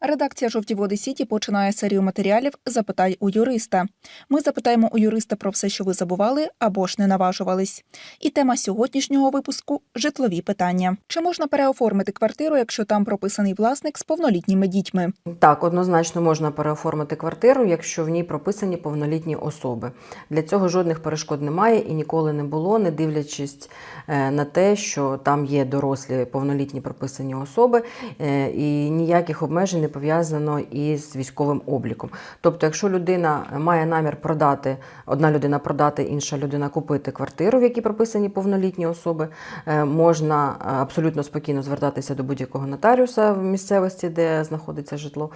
Редакція «Жовті води Сіті» починає серію матеріалів Запитай у юриста. Ми запитаємо у юриста про все, що ви забували або ж не наважувались. І тема сьогоднішнього випуску житлові питання. Чи можна переоформити квартиру, якщо там прописаний власник з повнолітніми дітьми? Так, однозначно можна переоформити квартиру, якщо в ній прописані повнолітні особи. Для цього жодних перешкод немає і ніколи не було, не дивлячись е, на те, що там є дорослі повнолітні прописані особи, е, і ніяких обмежень не пов'язано із військовим обліком. Тобто, якщо людина має намір продати, одна людина продати, інша людина купити квартиру, в якій прописані повнолітні особи, е, можна е, абсолютно спокійно звертатися до будь-якого нотаріуса в місцевості, де знаходиться житло,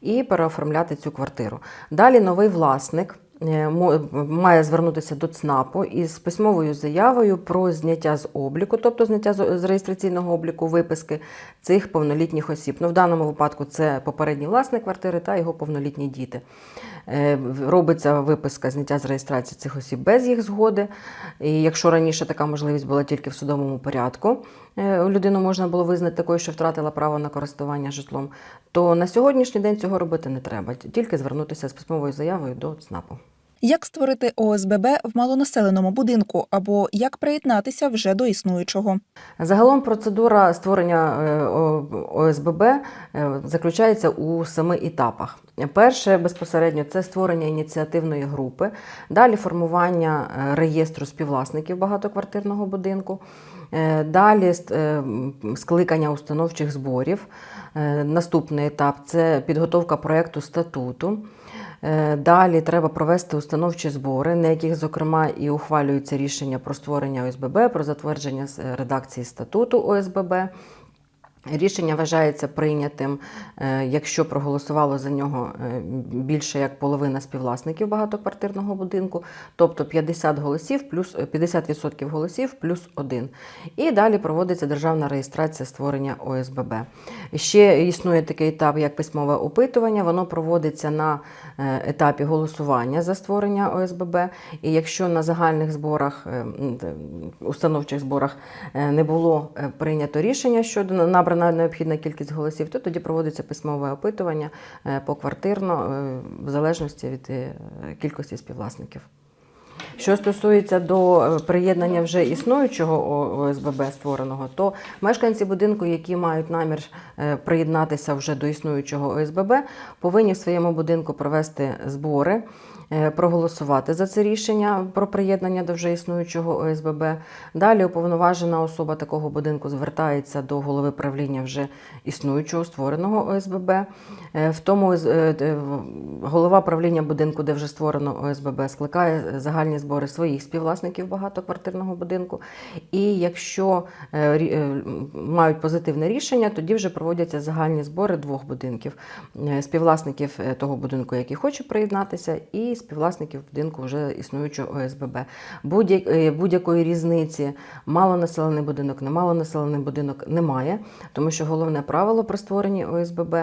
і переоформляти цю квартиру. Далі новий власник. Е, мо- Має звернутися до ЦНАПу із письмовою заявою про зняття з обліку, тобто зняття з реєстраційного обліку виписки цих повнолітніх осіб. Ну, в даному випадку це попередній власник квартири та його повнолітні діти. Е, Робиться виписка зняття з реєстрації цих осіб без їх згоди. І якщо раніше така можливість була тільки в судовому порядку, е, людину можна було визнати такою, що втратила право на користування житлом, то на сьогоднішній день цього робити не треба, тільки звернутися з письмовою заявою до ЦНАПу. Як створити ОСББ в малонаселеному будинку або як приєднатися вже до існуючого? Загалом процедура створення е, ОСББ е, заключається у семи етапах. Перше безпосередньо це створення ініціативної групи, далі формування е, реєстру співвласників багатоквартирного будинку, далі скликання установчих зборів. Наступний етап це підготовка проєкту статуту. Е, Далі треба провести установчі збори, на яких, зокрема, і ухвалюються рішення про створення ОСББ, про затвердження е, редакції статуту ОСББ. Рішення вважається прийнятим, е, якщо проголосувало за нього е, більше як половина співвласників багатоквартирного будинку, тобто 50 голосів плюс е, 50% голосів плюс один. І далі проводиться державна реєстрація створення ОСББ. Ще існує такий етап, як письмове опитування. Воно проводиться на е, етапі голосування за створення ОСББ. І якщо на загальних зборах, е, установчих зборах е, не було е, прийнято рішення щодо набрана необхідна кількість голосів, то тоді проводиться письмове опитування е, поквартирно, е, в залежності від е, кількості співвласників. Що стосується до е, приєднання вже існуючого ОСББ створеного, то мешканці будинку, які мають намір е, приєднатися вже до існуючого ОСББ, повинні в своєму будинку провести збори, е, проголосувати за це рішення про приєднання до вже існуючого ОСББ. Далі уповноважена особа такого будинку звертається до голови правління вже існуючого створеного ОСББ. В тому голова правління будинку, де вже створено ОСББ, скликає загальні збори своїх співвласників багатоквартирного будинку. І якщо е, е, мають позитивне рішення, тоді вже проводяться загальні збори двох будинків: Е, співвласників того будинку, який хоче приєднатися, і співвласників будинку вже існуючого ОСББ. Будь- Будь-якої різниці малонаселений будинок, немалонаселений будинок немає, тому що головне правило при створенні ОСББ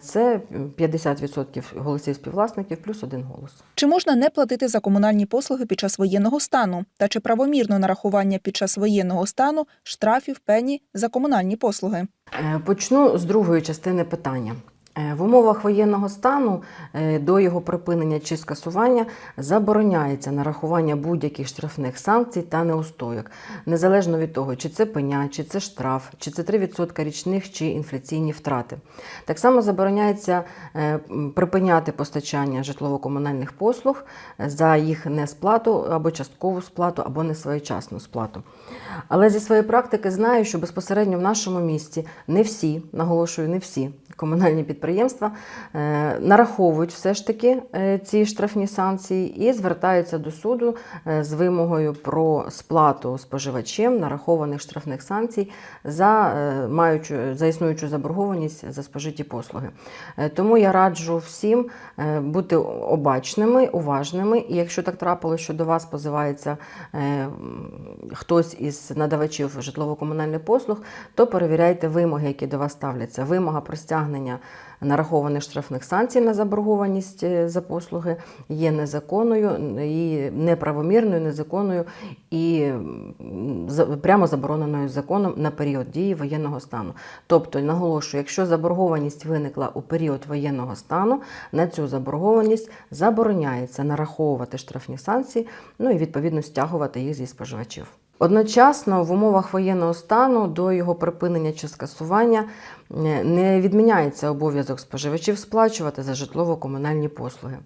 це 50% голосів співвласників плюс один голос. Чи можна не платити за комунальні послуги під час воєнного стану? Та чи правомірно нарахування під час воєнного стану штрафів пені за комунальні послуги? Е, Почну з другої частини питання. Е, В умовах воєнного стану е, до його припинення чи скасування забороняється нарахування будь-яких штрафних санкцій та неустойок, незалежно від того, чи це пеня, чи це штраф, чи це 3% річних чи інфляційні втрати. Так само забороняється е, припиняти постачання житлово-комунальних послуг за їх несплату або часткову сплату, або несвоєчасну сплату. Але зі своєї практики знаю, що безпосередньо в нашому місті не всі, наголошую, не всі комунальні підприємства е, нараховують все ж таки е, ці штрафні санкції і звертаються до суду е, з вимогою про сплату споживачем нарахованих штрафних санкцій за, маючу, за існуючу заборгованість за спожиті послуги. Тому я раджу всім бути обачними, уважними, і якщо так трапилось, що до вас позивається хтось із надавачів житлово-комунальних послуг, то перевіряйте вимоги, які до вас ставляться. Вимога про стягнення нарахованих штрафних санкцій на заборгованість е, за послуги є незаконною і неправомірною, незаконною і прямо забороненою законом на період дії воєнного стану. Тобто, наголошую, якщо заборгованість виникла у період воєнного стану, на цю заборгованість забороняється нараховувати штрафні санкції, ну і відповідно стягувати їх зі споживачів. Одночасно в умовах воєнного стану до його припинення чи скасування е, не відміняється обов'язок споживачів сплачувати за житлово-комунальні послуги.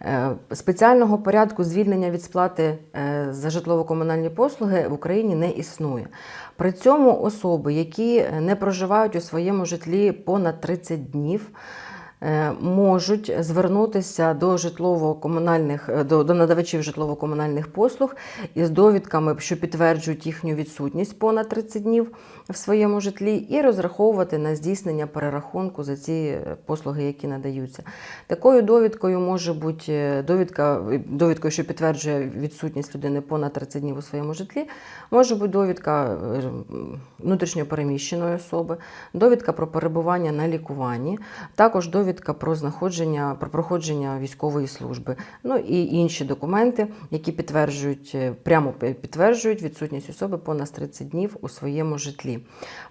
Е, Спеціального порядку звільнення від сплати е, за житлово-комунальні послуги в Україні не існує. При цьому особи, які не проживають у своєму житлі понад 30 днів, можуть звернутися до житлово-комунальних е, до, до надавачів житлово-комунальних послуг із довідками, що підтверджують їхню відсутність понад 30 днів в своєму житлі, і розраховувати на здійснення перерахунку за ці е, послуги, які надаються. Такою довідкою може бути е, довідка, довідкою, що підтверджує відсутність людини понад 30 днів у своєму житлі, може бути довідка е, внутрішньо переміщеної особи, довідка про перебування на лікуванні, також довідка про знаходження, про проходження військової служби, ну і інші документи, які підтверджують е, прямо підтверджують відсутність особи понад 30 днів у своєму житлі.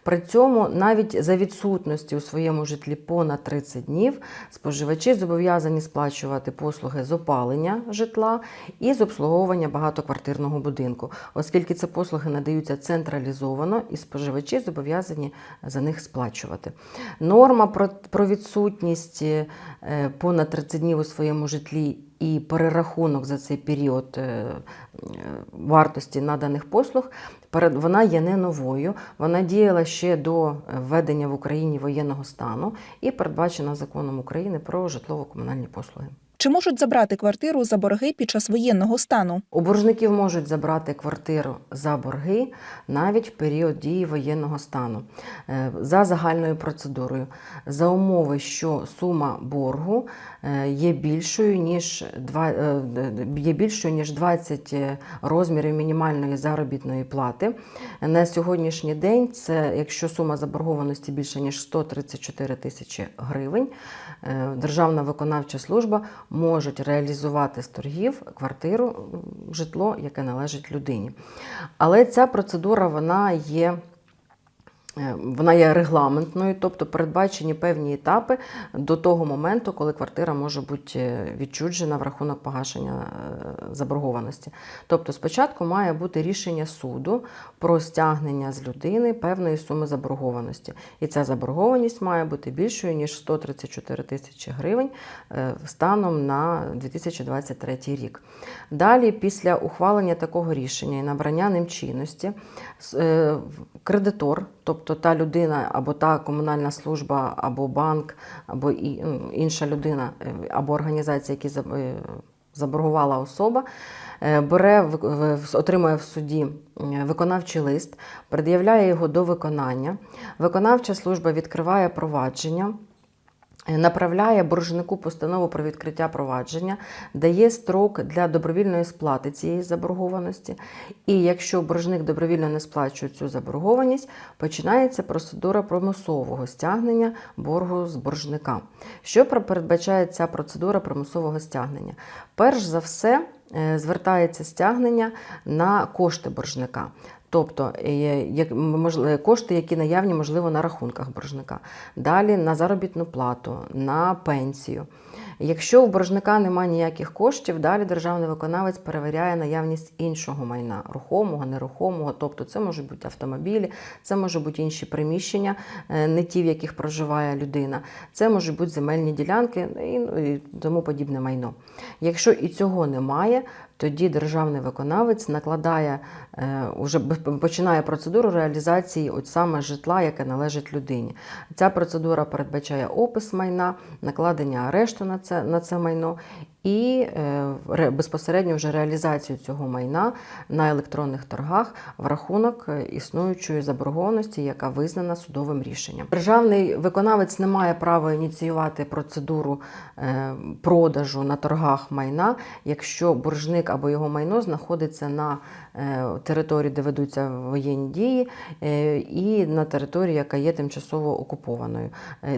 При цьому навіть за відсутності у своєму житлі понад 30 днів споживачі зобов'язані сплачувати послуги з опалення житла і з обслуговування багатоквартирного будинку, оскільки ці послуги надаються централізовано, і споживачі зобов'язані за них сплачувати. Норма про відсутність е, понад 30 днів у своєму житлі і перерахунок за цей період е, е, вартості наданих послуг, вона є не новою. Вона діяла ще до введення в Україні воєнного стану і передбачена законом України про житлово-комунальні послуги. Чи можуть забрати квартиру за борги під час воєнного стану? У боржників можуть забрати квартиру за борги навіть в період дії воєнного стану е, за загальною процедурою, за умови, що сума боргу е, є більшою ніж два- е, є більшою ніж 20 розмірів мінімальної заробітної плати. На сьогоднішній день це якщо сума заборгованості більше ніж 134 тисячі гривень, Державна виконавча служба можуть реалізувати з торгів квартиру, житло, яке належить людині. Але ця процедура вона є. Е, Вона є регламентною, тобто передбачені певні етапи до того моменту, коли квартира може бути е, відчуджена в рахунок погашення е, заборгованості. Тобто, спочатку має бути рішення суду про стягнення з людини певної суми заборгованості. І ця заборгованість має бути більшою, ніж 134 тисячі гривень станом на 2023 рік. Далі, після ухвалення такого рішення і набрання ним чинності, кредитор, тобто та людина або та комунальна служба, або банк, або ну, інша людина, е, або організація, які е, заборгувала особа, е, бере, отримує в суді виконавчий лист, пред'являє його до виконання. Виконавча служба відкриває провадження. Направляє боржнику постанову про відкриття провадження, дає строк для добровільної сплати цієї заборгованості. І якщо боржник добровільно не сплачує цю заборгованість, починається процедура примусового стягнення боргу з боржника. Що передбачає ця процедура примусового стягнення? Перш за все, е, звертається стягнення на кошти боржника. Тобто е, можли- кошти, які наявні, можливо, на рахунках боржника. Далі на заробітну плату, на пенсію. Якщо у боржника немає ніяких коштів, далі державний виконавець перевіряє наявність іншого майна рухомого, нерухомого. Тобто це можуть бути автомобілі, це можуть бути інші приміщення, е, не ті, в яких проживає людина. Це можуть бути земельні ділянки ну, і тому подібне майно. Якщо і цього немає, тоді державний виконавець накладає е, уже починає процедуру реалізації от саме житла, яке належить людині. Ця процедура передбачає опис майна, накладення арешту на це, на це майно і е, ре- безпосередньо вже реалізацію цього майна на електронних торгах в рахунок е, існуючої заборгованості, яка визнана судовим рішенням. Державний виконавець не має права ініціювати процедуру е, продажу на торгах майна, якщо боржник або його майно знаходиться на території, де ведуться воєнні дії, і на території, яка є тимчасово окупованою.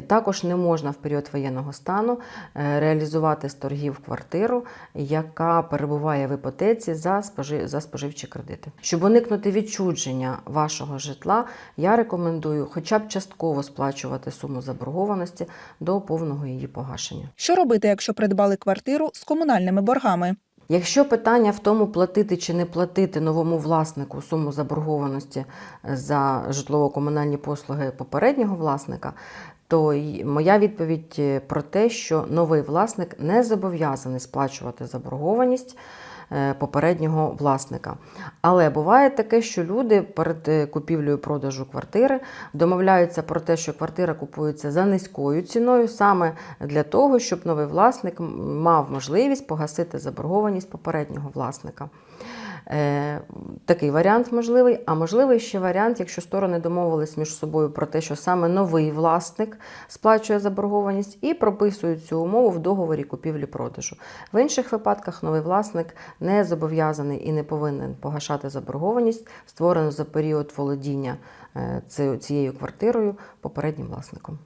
Також не можна в період воєнного стану реалізувати з торгів квартиру, яка перебуває в іпотеці за, спожи... за споживчі кредити. Щоб уникнути відчудження вашого житла, я рекомендую хоча б частково сплачувати суму заборгованості до повного її погашення. Що робити, якщо придбали квартиру з комунальними боргами? Якщо питання в тому, платити чи не платити новому власнику суму заборгованості за житлово-комунальні послуги попереднього власника, то моя відповідь е, про те, що новий власник не зобов'язаний сплачувати заборгованість е, попереднього власника. Але буває таке, що люди перед е, купівлею продажу квартири домовляються про те, що квартира купується за низькою ціною, саме для того, щоб новий власник мав можливість погасити заборгованість попереднього власника. Е, такий варіант можливий. А можливий ще варіант, якщо сторони домовились між собою про те, що саме новий власник сплачує заборгованість і прописують цю умову в договорі купівлі-продажу. В інших випадках новий власник не зобов'язаний і не повинен погашати заборгованість, створену за період володіння е, цією квартирою попереднім власником.